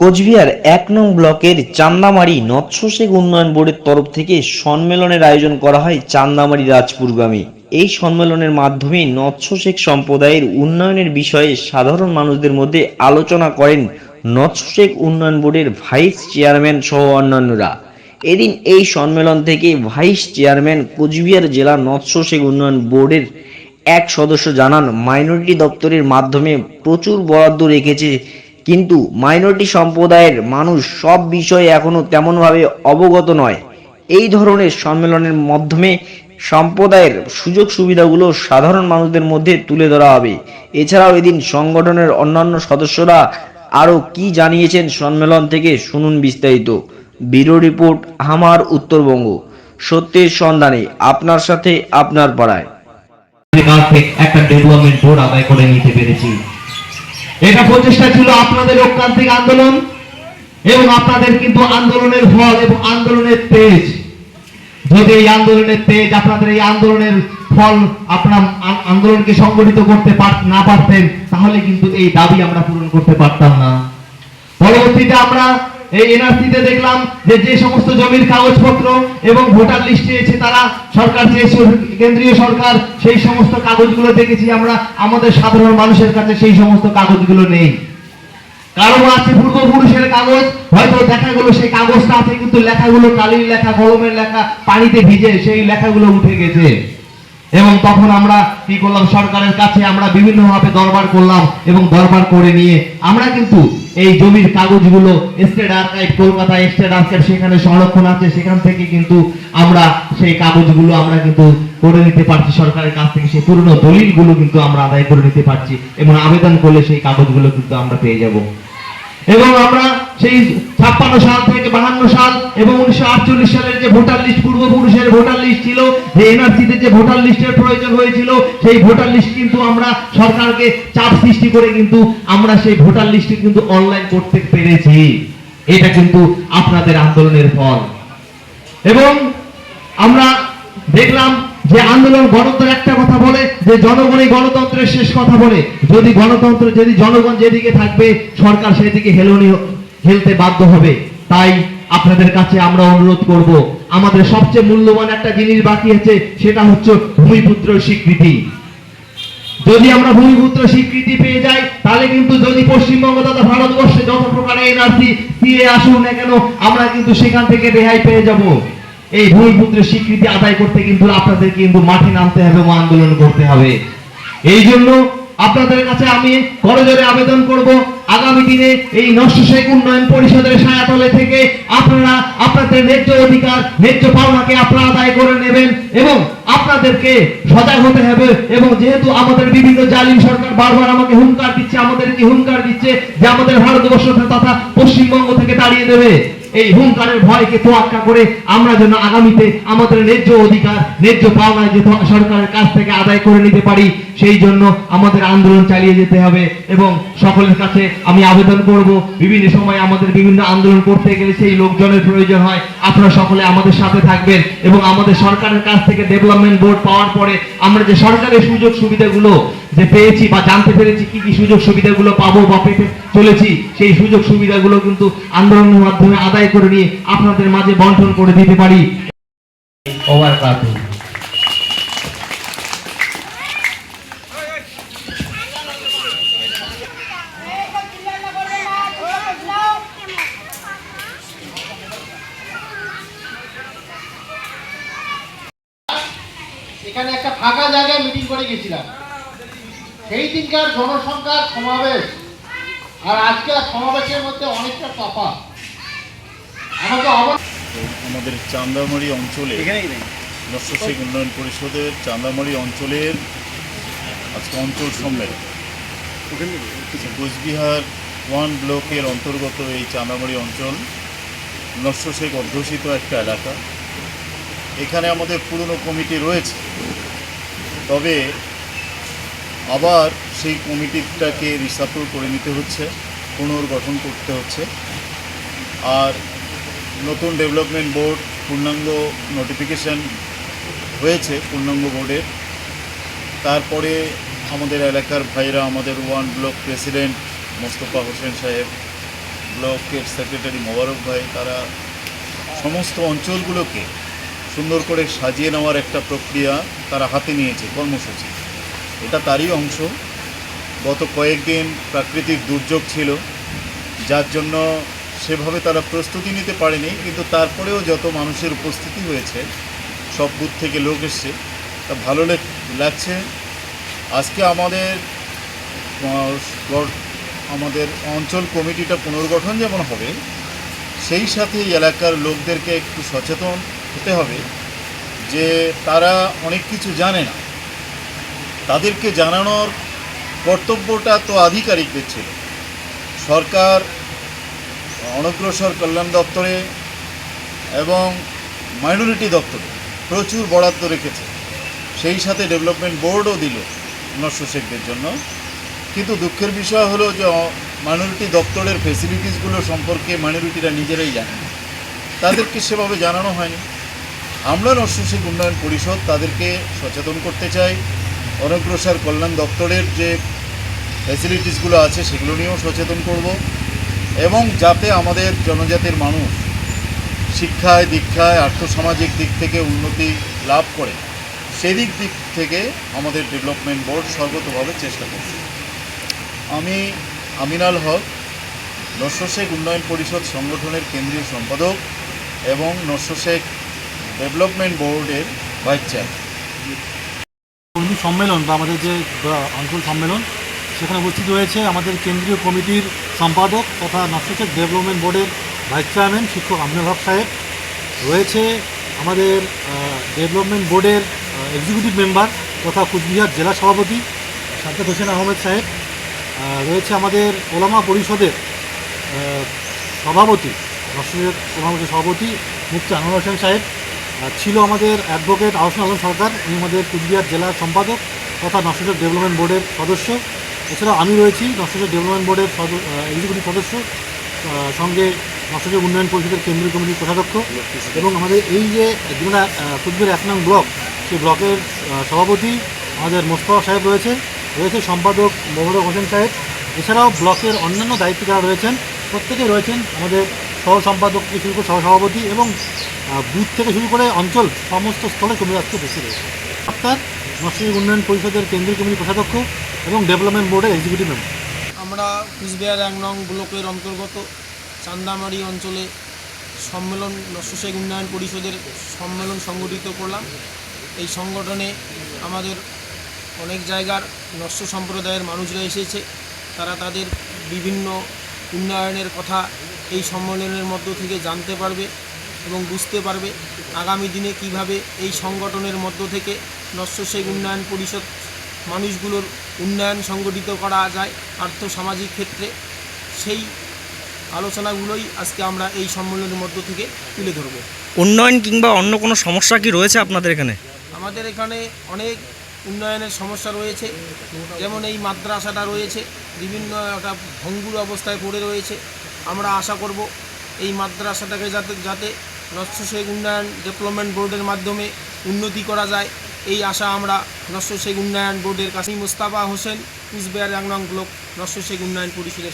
কোচবিহার এক নং ব্লকের চান্দামারি নৎস্যশেখ উন্নয়ন বোর্ডের তরফ থেকে সম্মেলনের আয়োজন করা হয় চান্দামারি রাজপুরগামী। এই সম্মেলনের মাধ্যমে নৎস্যশেখ সম্প্রদায়ের উন্নয়নের বিষয়ে সাধারণ মানুষদের মধ্যে আলোচনা করেন নৎস্যশেখ উন্নয়ন বোর্ডের ভাইস চেয়ারম্যান সহ অন্যান্যরা। এদিন এই সম্মেলন থেকে ভাইস চেয়ারম্যান কোচবিহার জেলা নৎস্যশেখ উন্নয়ন বোর্ডের এক সদস্য জানান, মাইনরিটি দপ্তরের মাধ্যমে প্রচুর বরাদ্দ রেখেছে কিন্তু মাইনরিটি সম্প্রদায়ের মানুষ সব বিষয়ে এখনও তেমনভাবে অবগত নয়। এই ধরনের সম্মেলনের মাধ্যমে সম্প্রদায়ের সুযোগ সুবিধাগুলো সাধারণ মানুষদের মধ্যে তুলে ধরা হবে। এছাড়াও এদিন সংগঠনের অন্যান্য সদস্যরা আরও কি জানিয়েছেন সম্মেলন থেকে শুনুন বিস্তারিত। ব্যুরো রিপোর্ট, আমার উত্তরবঙ্গ। সত্যের সন্ধানে, আপনার সাথে, আপনার পাড়ায়। একটা ডেভেলপমেন্ট বোর্ড আদায় করে নিতে পেরেছি। এটা প্রচেষ্টা ছিল আপনাদের লোকতান্ত্রিক আন্দোলন এবং আপনাদের কিন্তু আন্দোলনের ফল এবং আন্দোলনের তেজ। যদি এই আন্দোলনের তেজ আপনাদের এই আন্দোলনের ফল আপনার আন্দোলনকে সংগঠিত করতে না পারতেন, তাহলে কিন্তু এই দাবি আমরা পূরণ করতে পারতাম না। পরবর্তীতে আমরা এই এনআরসিতে দেখলাম যে যে সমস্ত জমির কাগজপত্র এবং ভোটার লিস্ট চেয়েছে তারা, সরকার চেয়েছে কেন্দ্রীয় সরকার, সেই সমস্ত কাগজগুলো দেখেছি আমরা, আমাদের সাধারণ মানুষের কাছে সেই সমস্ত কাগজগুলো নেই। কারও আছে পূর্বপুরুষের কাগজ, হয়তো দেখা গেলো সেই কাগজটা আছে, কিন্তু লেখাগুলো কালির লেখা, কলমের লেখা, পানিতে ভিজে সেই লেখাগুলো উঠে গেছে। এবং তখন আমরা কি করলাম, সরকারের কাছে আমরা বিভিন্নভাবে দরবার করলাম এবং দরবার করে নিয়ে আমরা কিন্তু এই জমির কাগজগুলো state archive Kolkata state archive সেখানে সংরক্ষণ আছে, সেখান থেকে কিন্তু আমরা সেই কাগজগুলো আমরা কিন্তু করে নিতে পারছি, সরকারের কাছ থেকে সেই পুরনো দলিলগুলো কিন্তু আমরা আদায় করে নিতে পারছি এবং আবেদন করলে সেই কাগজগুলো কিন্তু আমরা পেয়ে যাব। এবং আমরা সেই ছাপ্পান্ন সাল থেকে বাহান্ন সাল এবং উনিশশো আটচল্লিশ সালের যে ভোটার লিস্ট, পূর্বপুরুষের ভোটার লিস্ট ছিল, যে এনআরসিতে যে ভোটার লিস্টের প্রয়োজন হয়েছিল, সেই ভোটার লিস্ট কিন্তু আমরা সরকারকে চাপ সৃষ্টি করে কিন্তু আমরা সেই ভোটার লিস্ট কিন্তু অনলাইন করতে পেরেছি। এটা কিন্তু আপনাদের আন্দোলনের ফল। এবং আমরা দেখলাম যে আন্দোলন গণতন্ত্রের একটা কথা বলে, যে জনগণই গণতন্ত্রের শেষ কথা বলে। যদি গণতন্ত্র, যদি জনগণ যেদিকে থাকবে, সরকার সেদিকে হেলনি হেলতে বাধ্য হবে। তাই আপনাদের কাছে আমরা অনুরোধ করব, আমাদের সবচেয়ে মূল্যবান একটা জিনিস বাকি আছে, সেটা হচ্ছে ভূমিপুত্র স্বীকৃতি। যদি আমরা ভূমিপুত্র স্বীকৃতি পেয়ে যাই, তাহলে কিন্তু যদি পশ্চিমবঙ্গ তথা ভারতবর্ষে যত প্রকারের এনআরসি সিএ আসুন না কেন, আমরা কিন্তু সেখান থেকে রেহাই পেয়ে যাব। এই ভূমিপুত্রের স্বীকৃতি আদায় করতে কিন্তু আপনাদের কিন্তু মাঠে নামতে হবে এবং আন্দোলন করতে হবে। এই জন্য আপনাদের কাছে আমি করজোরে আবেদন করব। আগামী দিনে এই নশ্বশেখ উন্নয়ন পরিষদের ছায়াতলে থেকে আপনারা আপনাদের ন্যায্য অধিকার, ন্যায্য পাওনাকে আপনারা আদায় করে নেবেন এবং আপনাদেরকে সজাগ হতে হবে এবং যেহেতু আমাদের বিভিন্ন জালিম সরকার বারবার আমাকে হুঙ্কার দিচ্ছে, আমাদেরকে হুঙ্কার দিচ্ছে যে আমাদের ভারতবর্ষ তথা পশ্চিমবঙ্গ থেকে তাড়িয়ে দেবে। এই হুঙ্কারের ভয়কে তোয়াক্কা করে আমরা যেন আগামীতে আমাদের ন্যায্য অধিকার, ন্যায্য পাওনা যে সরকারের কাছ থেকে আদায় করে নিতে পারি, সেই জন্য আমাদের আন্দোলন চালিয়ে যেতে হবে এবং সকলের কাছে আমি আবেদন করব, বিভিন্ন সময় আমাদের বিভিন্ন আন্দোলন করতে গেলে সেই লোকজনের প্রয়োজন হয়। আপনারা সকলে আমাদের সাথে থাকবেন এবং আমাদের সরকারের কাছ থেকে ডেভেলপমেন্ট বোর্ড পাওয়ার পরে আমরা যে সরকারের সুযোগ সুবিধাগুলো যে পেয়েছি বা জানতে পেরেছি কি কি সুযোগ সুবিধাগুলো পাবো বা পেতে চলেছি, সেই সুযোগ সুবিধাগুলো কিন্তু আন্দোলনের মাধ্যমে আদায় করে নিয়ে আপনাদের মাঝে বন্টন করে দিতে পারি। ওভার এখানে একটা ফাঁকা জায়গায় মিটিং করে গেছিলাম। সেই দিনকার জনসংখ্যার সমাবেশ আর আজকের সমাবেশের মধ্যে অনেকটা তফা আমাকে অবশ্য তো আমাদের চান্দামারি অঞ্চলে নস্যশেখ উন্নয়ন পরিষদের চান্দামারি অঞ্চলের আজকে অঞ্চল সম্মেলন। কোচবিহার ওয়ান ব্লকের অন্তর্গত এই চান্দামারি অঞ্চল নস্যশেখ অধ্যুষিত একটা এলাকা। এখানে আমাদের পুরনো কমিটি রয়েছে। তবে আবার সেই কমিটিটাকে রিসাফল করে নিতে হচ্ছে পুনর্গঠন করতে হচ্ছে। আর নতুন ডেভেলপমেন্ট বোর্ড পূর্ণাঙ্গ নোটিফিকেশন হয়েছে পূর্ণাঙ্গ বোর্ডের তারপরে আমাদের এলাকার ভাইরা, আমাদের one block president Mostafa Hossain সাহেব, ব্লকের সেক্রেটারি মোবারক ভাই, তারা সমস্ত অঞ্চলগুলোকে সুন্দর করে সাজিয়ে নেওয়ার একটা প্রক্রিয়া তারা হাতে নিয়েছে, কর্মসূচি। এটা তারই অংশ। গত কয়েকদিন প্রাকৃতিক দুর্যোগ ছিল, যার জন্য সেভাবে তারা প্রস্তুতি নিতে পারেনি, কিন্তু তারপরেও যত মানুষের উপস্থিতি হয়েছে, সব বুথ থেকে লোক এসছে। তা ভালো লেগ- লাগছে। আজকে আমাদের আমাদের অঞ্চল কমিটিটা পুনর্গঠন যেমন হবে, সেই সাথে এলাকার লোকদেরকে একটু সচেতন হতে হবে যে তারা অনেক কিছু জানে না। তাদেরকে জানানোর কর্তব্যটা তো আধিকারিকদের ছিল। সরকার অনগ্রসর কল্যাণ দপ্তরে এবং মাইনরিটি দপ্তরে প্রচুর বরাদ্দ রেখেছে। সেই সাথে ডেভেলপমেন্ট বোর্ডও দিল নস্য শেখদের জন্য। কিন্তু দুঃখের বিষয় হলো যে মাইনরিটি দপ্তরের ফেসিলিটিসগুলো সম্পর্কে মাইনরিটিরা নিজেরাই জানে তাদেরকে সেভাবে জানানো হয়নি। আমরা নস্য শেখ উন্নয়ন পরিষদ তাদেরকে সচেতন করতে চাই। অনগ্রসর কল্যাণ দপ্তরের যে ফ্যাসিলিটিসগুলো আছে সেগুলো নিয়েও সচেতন করব। এবং যাতে আমাদের জনজাতির মানুষ শিক্ষায়, দীক্ষায়, আর্থসামাজিক দিক থেকে উন্নতি লাভ করে, সেদিক দিক থেকে আমাদের ডেভেলপমেন্ট বোর্ড সর্বতভাবে চেষ্টা করছে। আমি আমিনাল হক নস্য শেখ উন্নয়ন পরিষদ সংগঠনের কেন্দ্রীয় সম্পাদক এবং নস্য শেখ ডেভেলপমেন্ট বোর্ডের ভাইস চেয়ারম্যান। সম্মেলন বা আমাদের যে অঞ্চল সম্মেলন সেখানে উপস্থিত রয়েছে আমাদের কেন্দ্রীয় কমিটির সম্পাদক তথা নকশাচেক ডেভেলপমেন্ট বোর্ডের ভাইস চেয়ারম্যান শিক্ষক আমিনুল হক সাহেব। রয়েছে আমাদের ডেভেলপমেন্ট বোর্ডের এক্সিকিউটিভ মেম্বার তথা কুচবিহার জেলা সভাপতি সাজ্জাদ হোসেন আহমেদ সাহেব। রয়েছে আমাদের ওলামা পরিষদের সভাপতি ওলামা পরিষদের সভাপতি মুক্তি আনোয়ার হোসেন সাহেব। ছিল আমাদের অ্যাডভোকেট আহসান আলম সরকার, উনি আমাদের কুচবিহার জেলার সম্পাদক তথা নকশাচক ডেভেলপমেন্ট বোর্ডের সদস্য। এছাড়াও আমি রয়েছি নকশাচক ডেভেলপমেন্ট বোর্ডের এক্সিকিউটিভ সদস্য সঙ্গে নকশাচক উন্নয়ন পরিষদের কেন্দ্রীয় কমিটির কোষাধ্যক্ষ এবং আমাদের এই যে যেটা কুচবিহার এক নং ব্লক, সেই ব্লকের সভাপতি আমাদের মোস্তফা সাহেব রয়েছে রয়েছে সম্পাদক মোহাম্মদ হোসেন সাহেব। এছাড়াও ব্লকের অন্যান্য দায়িত্বে যারা রয়েছেন প্রত্যেকেই রয়েছেন আমাদের সহ সম্পাদক থেকে শুরু করে সহসভাপতি এবং বুথ থেকে শুরু করে অঞ্চল সমস্ত স্থলে কমে যাচ্ছে বেশি রয়েছে অর্থাৎ নকশালী উন্নয়ন পরিষদের কেন্দ্রীয় কমিটি কোষাধ্যক্ষ এবং ডেভেলপমেন্ট বোর্ডের এক্সিকিউটিভ মেম্বার আমরা কুচবিহার এক নং ব্লকের অন্তর্গত চান্দামারি অঞ্চলে সম্মেলন নস্যশেখ উন্নয়ন পরিষদের সম্মেলন সংগঠিত করলাম। এই সংগঠনে আমাদের অনেক জায়গার নস্য সম্প্রদায়ের মানুষরা এসেছে। তারা তাদের বিভিন্ন উন্নয়নের কথা এই সম্মেলনের মধ্য থেকে জানতে পারবে এবং বুঝতে পারবে আগামী দিনে কীভাবে এই সংগঠনের মধ্য থেকে নস্যশেখ উন্নয়ন পরিষদ মানুষগুলোর উন্নয়ন সংগঠিত করা যায় আর্থ সামাজিক ক্ষেত্রে সেই আলোচনাগুলোই আজকে আমরা এই সম্মেলনের মধ্য থেকে তুলে ধরব। উন্নয়ন কিংবা অন্য কোনো সমস্যা কি রয়েছে আপনাদের এখানে? আমাদের এখানে অনেক উন্নয়নের সমস্যা রয়েছে যেমন এই মাদ্রাসাটা রয়েছে বিভিন্ন একটা ভঙ্গুর অবস্থায় পড়ে রয়েছে। আমরা আশা করব এই মাদ্রাসাটাকে যাতে যাতে নস্য শেখ উন্নয়ন ডেভেলপমেন্ট বোর্ডের মাধ্যমে উন্নতি করা যায়। এই আশা আমরা নস্য শেখ উন্নয়ন বোর্ডের কাছে মোস্তাফা হোসেন কুচবিহার এক ব্লক নস্য শেখ উন্নয়ন পরিষদের